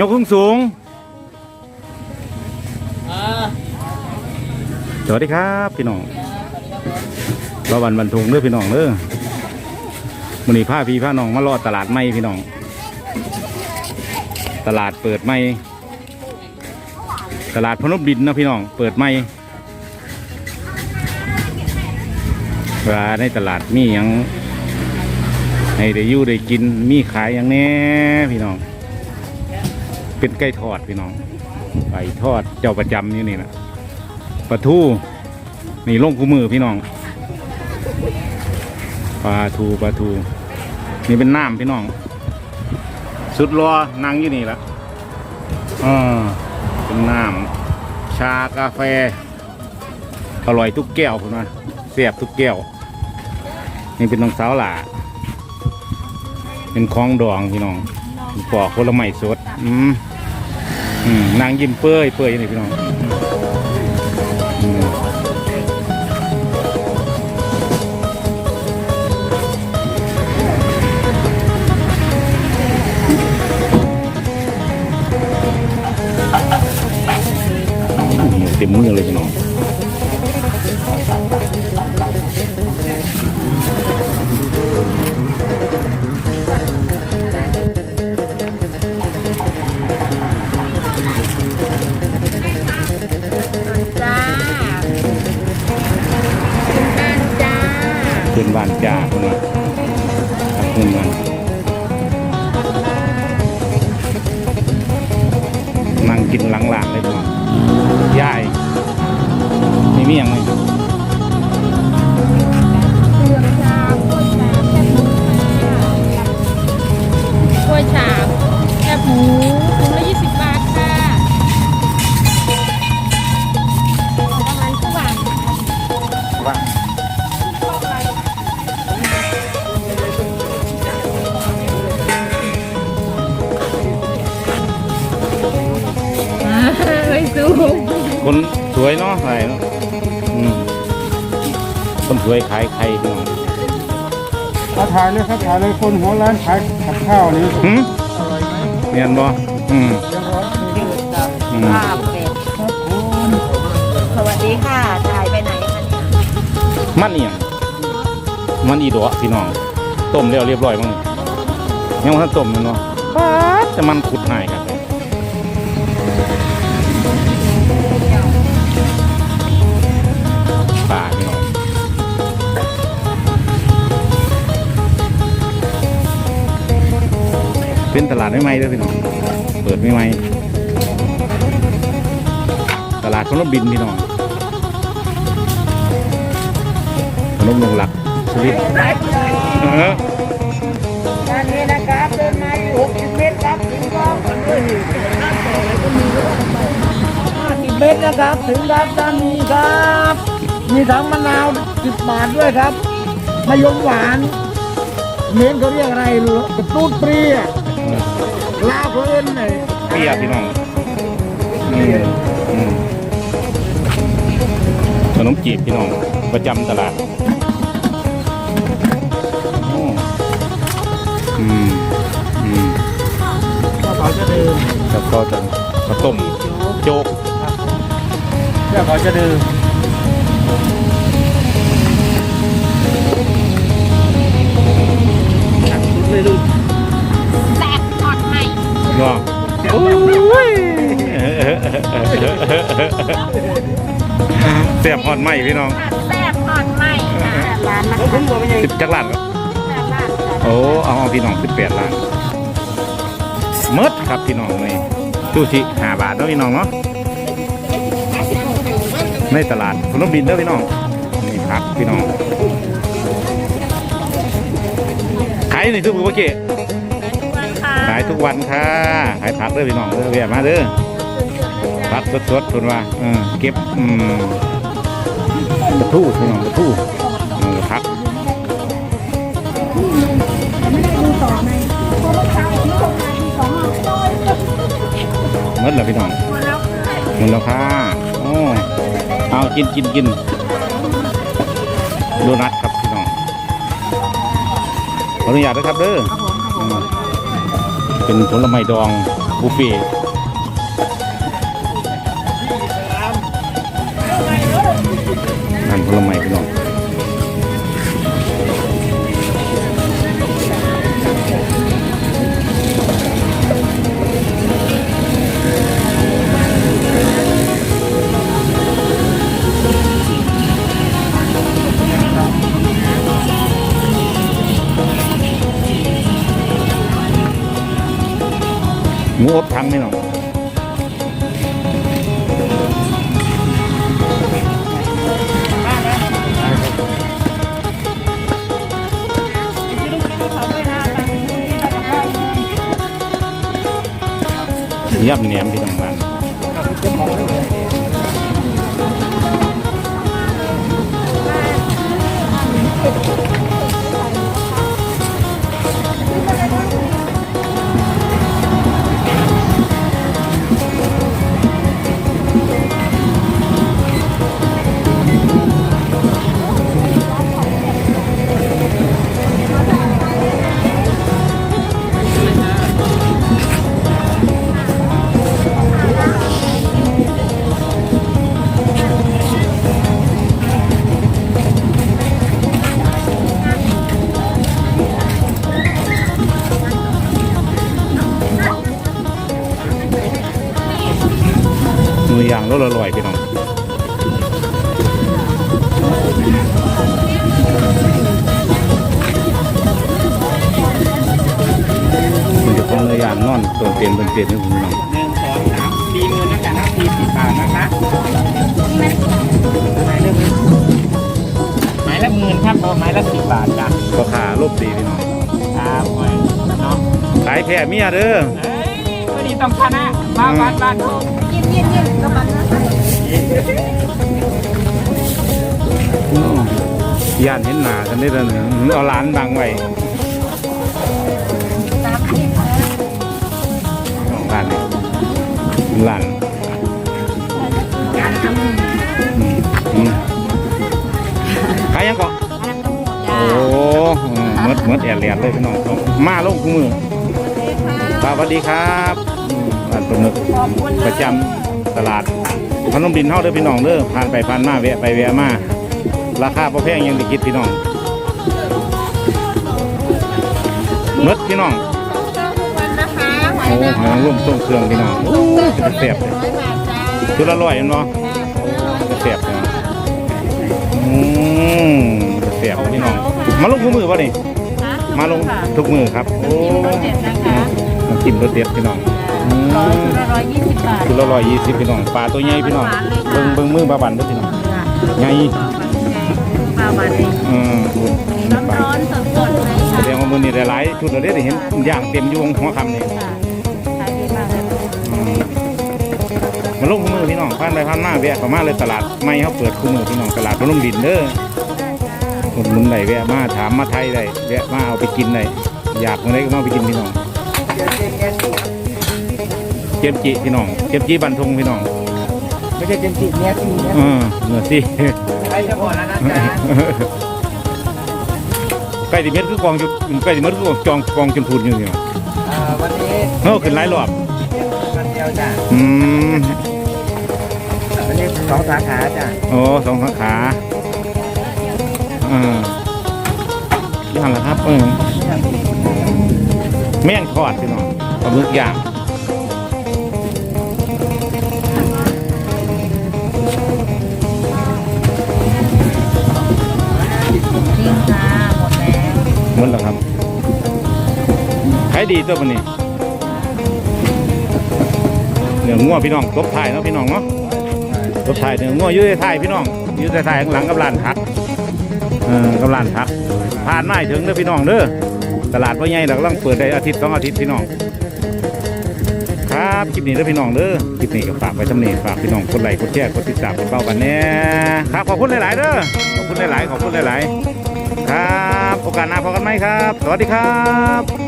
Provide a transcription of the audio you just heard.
ยกสูงสูง สวัสดีครับพี่น้องรอวันบรรทุงเด้อพี่น้องเด้อมันนี้ผ้าพี่ผ้าน้องมารอดตลาดไม่พี่น้อง ตลาดเปิดไม่ตลาดพนมดินนะพี่น้อง เปิดไม่ว่าในตลาดมีหยัง ให้ได้อยู่ได้กินมีขายอย่างแน่พี่น้อง เป็นไก่ทอดพี่น้องไก่ทอดเจ้าประจำนี่นี่แหละปลาทูนี่ลงคู่มือพี่น้องปลาทูปลาทู นี่เป็นน้ำพี่น้อง สุดรอนั่งอยู่นี่ละอ่าเป็นน้ำชากาแฟ อร่อยทุกแก้วผมนะเสียบทุกแก้ว นี่เป็นน้องสาวหล่า เป็นคลองดองพี่น้องปอกผลไม้สด อืมอืมนางยิ้มเปื่อยเปื่อยอย่างนี้พี่น้องเต็มมือเลยพี่น้อง นบ้านจ่าคนละขึ้นมันนั่งกินหลังๆเลยคน้องยายมีเมีอย่างไหม วยเนาะอะไรเนาะอืมคนสวยขายไข่พี่น้องถ้าถ่ายเลยครับถ่ายเลยคนหัวร้านขายกับข้าวนี่หืมเนียนบ่อืมอืมลาบเป็ดสวัสดีค่ะถ่ายไปไหนคะเนี่ยมันเอียงมันอีดอกพี่น้องต้มแล้วเรียบร้อยมั้งยังว่าต้มมันเนาะป๊าดแต่มันขุดหายครับ เป็นตลาดไม่ไหมเด้วยพี่น้อง เปิดไม่ไหมตลาดขนมบินพี่น้องขนมลงหลักสวิตเออด้านนี้นะครับเดินมาอยู่60เมตรครับถึงกองเลย50เมตรนะครับถึงร้านด้านนี้ครับ มีทั้งมะนาว10บาทด้วยครับมะยมหวานเม้นเขาเรียกอะไรกระตูดเปรี้ย ลาวเขาเอิ้นไหนเปียพี่น้องอืมอืมขนมจีบพี่น้องประจำตลาดโอ้อืมอืมก็เขาจะดื่มแล้วก็จะข้าวต้มโจ๊กเพื่อเขาจะดื่มแตกทอดให้ เนาะโอ้ยเสียบหอดไหมพี่น้องแซ่บทอดไหมค่ะร้านนะแล้วผมบอกว่ายังสิบจักรล้านครับแซ่บร้านโอ้เอาเอาพี่น้องสิบแปดล้านหมดครับพี่น้องนี่ซูชิห้าบาทเนาะพี่น้องเนาะในตลาดขนมบินเด้อพี่น้องนี่ผักพี่น้องขายในทุกมื้อเจ๊ค่ะ ขายทุกวันค่ะขายผักเด้อพี่น้องเด้อแวะมาเด้อผักสดๆคุณว่าเออเก็บอืมกระทู้พี่น้องกระทู้ผักเงินเหรอพี่น้องเงินแล้วค่ะโอ้เอากินกินกินโดนัทครับพี่น้องขออนุญาตนะครับเด้อครับผมอืม เป็นผลไม้ดองบุฟเฟ่นั่นผลไม้พี่น้อง หมูอบทั้งนี่เนาะยับเนียมพี่น้องมัน มือย่างรสอร่อยพี่น้องมันจะต้องเนื้อย่างนอนตัวเตียนเป็นเตียนนี่พี่น้องหนึ่งสองสามสี่หมื่นนะคะนะสี่สิบบาทนะคะไม้ละหมื่นครับไม้ละสิบบาทจ้ะก็ขาลบดีพี่น้องครับไว้เนาะขายแพร่เมียเด้อเอ้ยวั นนี้ต้องชนะบ้าบ้านบ้านทุ่งยินยินยินกับมันย่านเห็นหนากันได้แล้วเนี่ยเอาหลานบังไว้ร้านนี่ร้านอืมอืมขายยังก่อโอ้มเมดเมดแอดแลดเลยพี่น้องมาลงคู่มือสวัสดีครับ ปลาหมึกประจำตลาดพนมดินเท่าเด้อพี่น้องเด้อผ่านไปผ่านมาแวะไปแวะมาราคาพอแพงยังได้คิดพี่น้องเมดพี่น้องทุกวันนะคะหอยโอ้นางหอยนางรมต้มเครื่องพี่น้องโอ้จะแซ่บเลยร้อยบาทจ้าชุดละร้อยเห็นบ่จะแซ่บเลยอืมจะแซ่บพี่น้องมาลงคู่มือป่ะนี่มาลงทุกมือครับโอ้เจ็ดนะคะน้ำจิ้มรสเด็ดพี่น้องอืม ร้อยละร้อยยี่สิบบาทชุดละร้อยยี่สิบพี่น้องปลาตัวใหญ่พี่น้องเบิ่งเบิ่งมือบาบันเด้วยพี่น้องใหญ่ปลาวันนี้อืมร้อนร้อนสดสดๆเลยแสค่ะดงว่ามือนี่หลายๆชุดเราได้เห็นอย่างเต็มอยู่หัวคำนี่ค่ะขายดีมากเลยมาลงคู่มือพี่น้องผ่านไปผ่านมาแวะเข้ามาเลยตลาดไม่เขาเปิดคู่มือพี่น้องตลาดพนมดินเด้ออุดหนุนได้แวะมาถามมาไทยได้แวะมาเอาไปกินได้อยากมาได้ก็มาเอาไปกินพี่น้อง เจ็บจีพี่น้องเจ็บจีบันทงพี่น้องไม่ใช่เจนจิเนี่ยสี่เนี่ยเออเนื้อสิใครจะพอแล้วนะจ๊ะใกล้ดิเม็ดคือกองจุใกล้ดิเม็ดคือกองจองกองจนพูนอยู่นี่เอ่อวันนี้เออขึ้นหลายรอบวันเดียวจ้ะอืมวันนี้สองสาขาจ้ะโอ้สองสาขาเออนี่หันละครับเออแม่งทอดพี่น้องปลาหมึกย่าง หมดแล้วหมดแล้วครับขายดีตัวมันนี้เนื้องัวพี่น้องตบถ่ายเนาะพี่น้องเนาะตบถ่ายเนื้องัวยืดถ่ายพี่น้องอยืดถ่ายข้างหลังกับร้านพักเออกับร้านพัก ผ่านไมาให้ถึงเด้อพี่น้องเด้อตลาดว่าใหญ่เรากำลังเปิดได้อาทิตย์สองอาทิตย์พี่น้อง ครับคลิปนี้เด้อพี่น้องเด้อคลิปนี้ก็ฝากไว้ทำเนี้ฝากพี่น้องกดไลค์กดแชร์กดติดตามกดเป้ากันแน่ครับขอบคุณหลาย ๆเด้อขอบคุณหลาย ๆ ขอบคุณหลาย ๆ ครับ โอกาสหน้าพบกันไหมครับ สวัสดีครับ